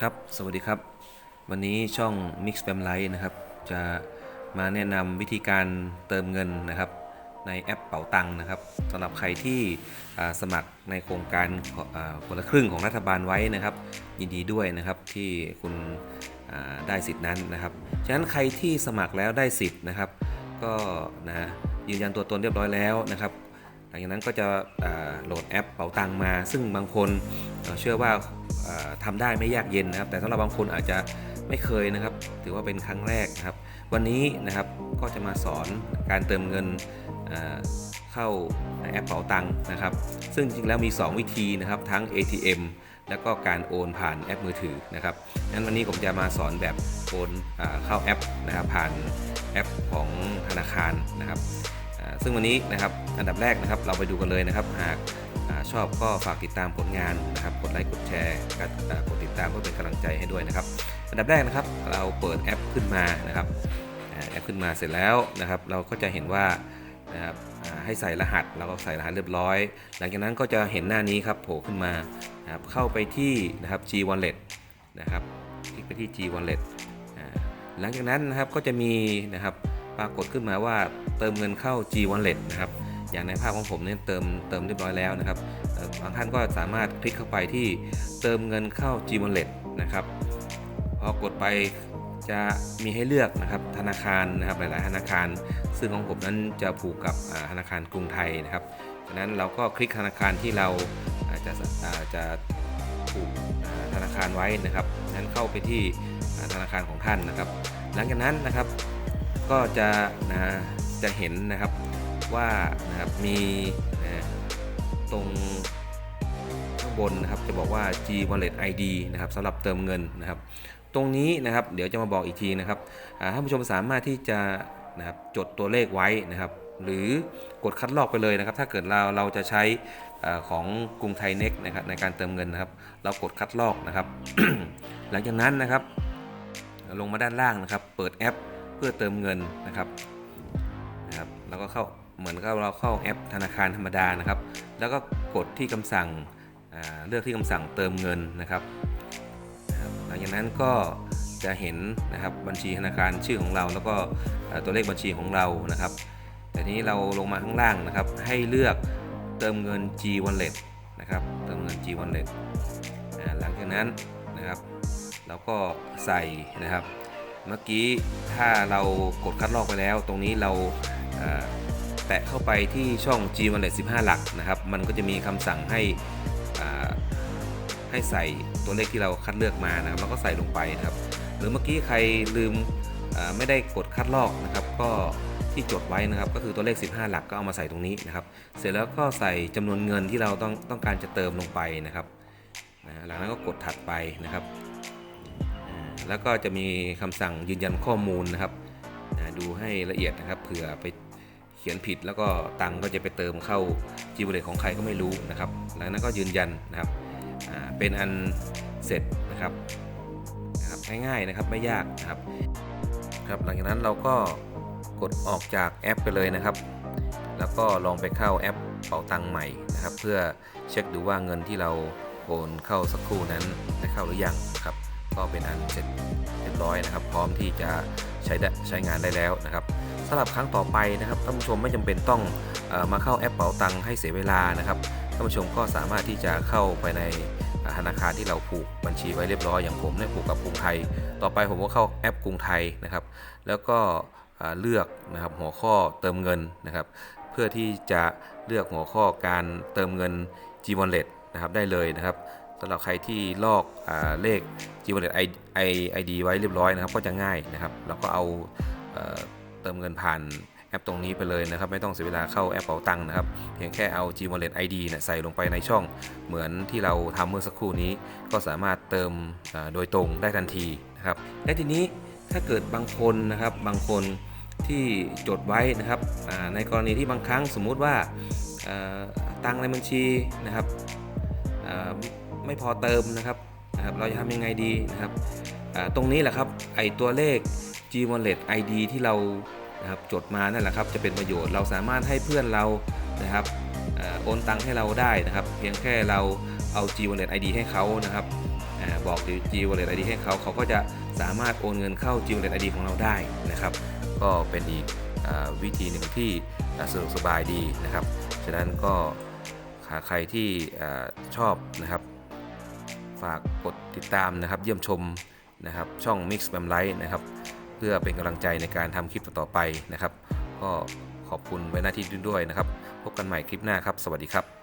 ครับ สวัสดีครับ วันนี้ช่อง Mix f a m l i นะครับ จะมาแนะนำวิธีการเติมเงินนะครับ ในแอปเป๋าตังค์นะครับสำหรับใครที่สมัครในโครงการคนละครึ่งของรัฐบาลไว้นะครับ ยินดีด้วยนะครับที่คุณได้สิทธินั้นนะครับ ฉะนั้นใครที่สมัครแล้วได้สิทธิ์นะครับ ก็นะยืนยันตัวตนเรียบร้อยแล้วนะครับ หลังจากนั้นก็จะโหลดแอปเป๋าตังมา ซึ่งบางคนเชื่อว่าอ่าทำได้ไม่ยากเย็นนะครับ แต่สำหรับบางคนอาจจะไม่เคยนะครับ ถือว่าเป็นครั้งแรกนะครับ วันนี้นะครับก็จะมาสอนการเติมเงินเข้าแอปเป๋าตังนะครับ ซึ่งจริงแล้วมี 2 วิธีนะครับทั้ง ATM แล้วก็การโอนผ่านแอปมือถือนะครับงั้นวันนี้ผมจะมาสอนแบบโอนเข้าแอปนะครับผ่านแอปของธนาคารนะครับ ซึ่งวันนี้นะครับอันดับแรกนะครับเราไปดูกันเลยนะครับ หากอชอบก็ฝากติดตามผลงานนะครับกดไลค์กดแชร์กดติดตามเพื่อเป็นกำลังใจให้ด้วยนะครับ อันดับแรกนะครับเราเปิดแอปขึ้นมานะครับแอปขึ้นมาเสร็จแล้วนะครับ เราก็จะเห็นว่านะครับให้ใส่รหัสเราก็ใส่รหัสเรียบร้อย หลังจากนั้นก็จะเห็นหน้านี้ครับโผล่ขึ้นมานะครับเข้าไปที่นะครับ G Wallet นะครับคลิกไปที่ G Wallet หลังจากนั้นนะครับก็จะมีนะครับ ปรากฏขึ้นมาว่าเติมเงินเข้า G Wallet นะครับอย่างในภาพของผมเนี่ยเติมเติมเรียบร้อยแล้วนะครับบางท่านก็สามารถคลิกเข้าไปที่เติมเงินเข้า G Wallet นะครับพอกดไปจะมีให้เลือกนะครับธนาคารนะครับหลายๆ ธนาคาร ซึ่งของผมนั้นจะผูกกับธนาคารกรุงไทยนะครับฉะนั้นเราก็คลิกธนาคารที่เราจะจะผูกธนาคารไว้นะครับนั้นเข้าไปที่ธนาคารของท่านนะครับ หลังจากนั้นนะครับ ก็จะนะจะเห็นนะครับว่านะครับมีนะตรงข้างบนนะครับจะบอกว่า G Wallet ID นะครับสำหรับเติมเงินนะครับ ตรงนี้นะครับเดี๋ยวจะมาบอกอีกทีนะครับอ่าท่านผู้ชมสามารถที่จะนะครับจดตัวเลขไว้นะครับหรือกดคัดลอกไปเลยนะครับ ถ้าเกิดเราเราจะใช้อาของกรุงไทยเน็กนะครับในการเติมเงินนะครับ เรากดคัดลอกนะครับ หลังจากนั้นนะครับ ลงมาด้านล่างนะครับ เปิดแอป เพื่อเติมเงินนะครับนะครับแล้วก็เข้าเหมือนกับเราเข้าแอปธนาคารธรรมดานะครับ แล้วก็กดที่คำสั่งเลือกที่คำสั่งเติมเงินนะครับหลังจากนั้นก็จะเห็นนะครับบัญชีธนาคารชื่อของเรา แล้วก็ตัวเลขบัญชีของเรานะครับแต่ทีนี้เราลงมาข้างล่างนะครับ ให้เลือกเติมเงิน G Wallet นะครับเติมเงิน G Wallet หลังจากนั้นนะครับ เราก็ใส่นะครับ เมื่อกี้ถ้าเรากดคัดลอกไปแล้ว ตรงนี้เราแตะเข้าไปที่ช่อง G Wallet 15 หลักนะครับ มันก็จะมีคำสั่งให้ให้ใส่ตัวเลขที่เราคัดเลือกมานะครับแล้วก็ใส่ลงไปนะครับ หรือเมื่อกี้ใครลืมไม่ได้กดคัดลอกนะครับ ก็ที่จดไว้นะครับ ก็คือตัวเลข 15 หลักก็เอามาใส่ตรงนี้นะครับ เสร็จแล้วก็ใส่จำนวนเงินที่เราต้องต้องการจะเติมลงไปนะครับนะหลังนั้นก็กดถัดไปนะครับ แล้วก็จะมีคำสั่งยืนยันข้อมูลนะครับดูให้ละเอียดนะครับเผื่อไปเขียนผิดแล้วก็ตังก็จะไปเติมเข้าจีบเลตของใครก็ไม่รู้นะครับหลังนั้นก็ยืนยันนะครับเป็นอันเสร็จนะครับนะครับง่ายๆนะครับไม่ยากนะครับครับหลังจากนั้นเราก็กดออกจากแอปไปเลยนะครับ แล้วก็ลองไปเข้าแอปเป๋าตังใหม่นะครับ เพื่อเช็คดูว่าเงินที่เราโอนเข้าสักครู่นั้นได้เข้าหรือยังครับ ก็เป็นอันเสร็จเรียบร้อยนะครับ พร้อมที่จะใช้ได้ใช้งานได้แล้วนะครับสำหรับครั้งต่อไปนะครับท่านผู้ชมไม่จำเป็นต้องอมาเข้าแอปเป๋าตังค์ให้เสียเวลานะครับท่านผู้ชมก็สามารถที่จะเข้าไปในธนาคารที่เราผูกบัญชีไว้เรียบร้อยอย่างผมเนี่ยผูกกับกรุงไทย ต่อไปผมก็เข้าแอปกรุงไทยนะครับ แล้วก็เลือกนะครับหัวข้อเติมเงินนะครับ เพื่อที่จะเลือกหัวข้อการเติมเงิน G Wallet นะครับได้เลยนะครับ สำหรับใครที่ลอกอเลข G Wallet ID ไว้เรียบร้อยนะครับ ก็จะง่ายนะครับ เราก็เอาเอ่อเติมเงินผ่านแอปตรงนี้ไปเลยนะครับ ไม่ต้องเสียเวลาเข้าแอปเป๋าตังค์นะครับ เพียงแค่เอา G Wallet ID นี่ยใส่ลงไปในช่องเหมือนที่เราทำเมื่อสักครู่นี้ ก็สามารถเติมโดยตรงได้ทันทีนะครับ และทีนี้ถ้าเกิดบางคนนะครับบางคนที่จดไว้นะครับในกรณีที่บางครั้งสมมุติว่าตังค์ในบัญชีนะครับ ไม่พอเติมนะครับนะครับ เราจะทำยังไงดีนะครับตรงนี้แหละครับไอตัวเลข G Wallet ID ที่เรานะครับจดมานั่นแหละครับจะเป็นประโยชน์เราสามารถให้เพื่อนเรานะครับโอนตังค์ให้เราได้นะครับ เพียงแค่เราเอา G Wallet ID ให้เขานะครับอ่าาบอก G Wallet ID ให้เขาเขาก็จะสามารถโอนเงินเข้า G Wallet ID ของเราได้นะครับ ก็เป็นอีกวิธีหนึ่งที่สะดวกสบายดีนะครับ ฉะนั้นก็หาใครที่ชอบนะครับ ฝากกดติดตามนะครับ เยี่ยมชมนะครับ ช่อง Mix b a m Light นะครับ เพื่อเป็นกำลังใจในการทำคลิปต่อๆไปนะครับ ก็ขอบคุณไว้หน้าที่ด้วยนะครับ พบกันใหม่คลิปหน้าครับ สวัสดีครับ